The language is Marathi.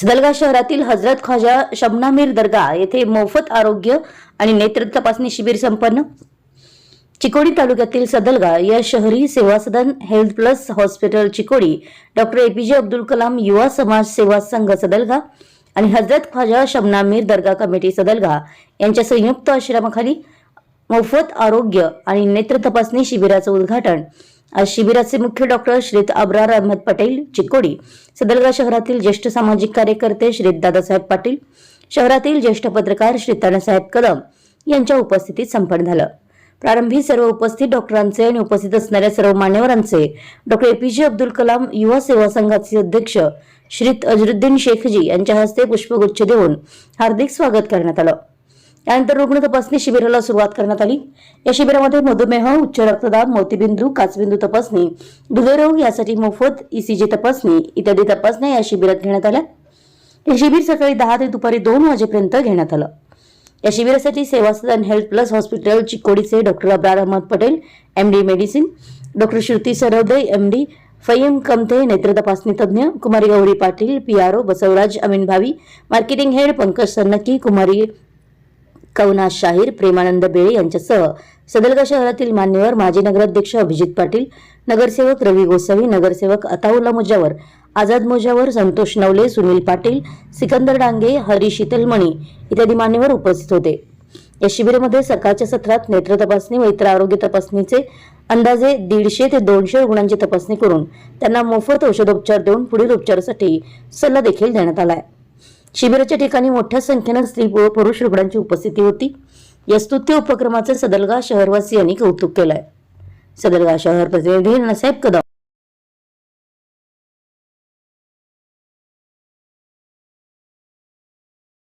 सदलगा शहरातील हजरत ख्वाजा शबनामीर दर्गा येथे मोफत आरोग्य आणि नेत्र तपासणी शिबिर संपन्न. चिकोडी तालुक्यातील सदलगा या शहरी Seva Sadan health plus hospital Chikodi doctor APJ Abdul Kalam Yuva Samaj Seva Sangh Sadalga आणि हजरत ख्वाजा शबनामीर दर्गा कमिटी सदलगा यांच्या संयुक्त आश्रमाखाली मोफत आरोग्य आणि नेत्र तपासणी शिबिराचं उद्घाटन आज शिबिराचे मुख्य डॉक्टर श्रीत अब्रार अहमद पटेल चिकोडी सदलगा शहरातील ज्येष्ठ सामाजिक कार्यकर्ते श्रीत दादासाहेब पाटील शहरातील ज्येष्ठ पत्रकार श्री तानासाहेब कदम यांच्या उपस्थितीत संपन्न झालं. प्रारंभी सर्व उपस्थित डॉक्टरांचे आणि उपस्थित असणाऱ्या सर्व मान्यवरांचे डॉक्टर एपीजे अब्दुल कलाम युवा सेवा संघाचे अध्यक्ष श्रीत अजरुद्दीन शेखजी यांच्या हस्ते पुष्पगुच्छ देऊन हार्दिक स्वागत करण्यात आलं. त्यानंतर रुग्ण तपासणी शिबिराला सुरुवात करण्यात आली. या शिबिरामध्ये मधुमेह उच्च रक्तदाब मोतीबिंदू काचबिंदू तपासणी हृदयरोग यासाठी मोफत ईसीजी तपासणी इत्यादी तपासण्या या शिबिरात घेण्यात आल्या. हे शिबिर सकाळी दहा ते दुपारी दोन वाजेपर्यंत घेण्यात आलं. या शिबिरासाठी Seva Sadan health plus hospital चिकोडीचे doctor Abrar Ahmed Patel M D medicine doctor Shruti Sarvade M D Fayyam Kamte नेत्र तपासणी तज्ज्ञ कुमारी Gauri Patil P R O Basavaraj Amin भावी मार्केटिंग हेड पंकज सन्नकी कुमारी कवना शाहीर प्रेमानंद बेळे यांच्यासह सदलगा शहरातील मान्यवर माजी नगराध्यक्ष अभिजित पाटील नगरसेवक रवी गोसावी नगरसेवक अताउल्ला मुजावर आझाद मुजावर संतोष नवले सुनील पाटील सिकंदर डांगे हरी शीतलमणी इत्यादी मान्यवर उपस्थित होते. या शिबिरामध्ये सकाळच्या सत्रात नेत्र तपासणी व इतर आरोग्य तपासणीचे अंदाजे दीडशे ते दोनशे रुग्णांची तपासणी करून त्यांना मोफत औषधोपचार देऊन पुढील उपचारासाठी सल्ला देखील देण्यात आलाय. शिबिराच्या ठिकाणी मोठ्या संख्येनं स्त्री व पुरुष रुग्णांची उपस्थिती होती. या स्तुत्य उपक्रमाचं सदलगा शहरवासियांनी कौतुक केलंय. सदलगा शहर प्रतिनिधी नसाहेब कदम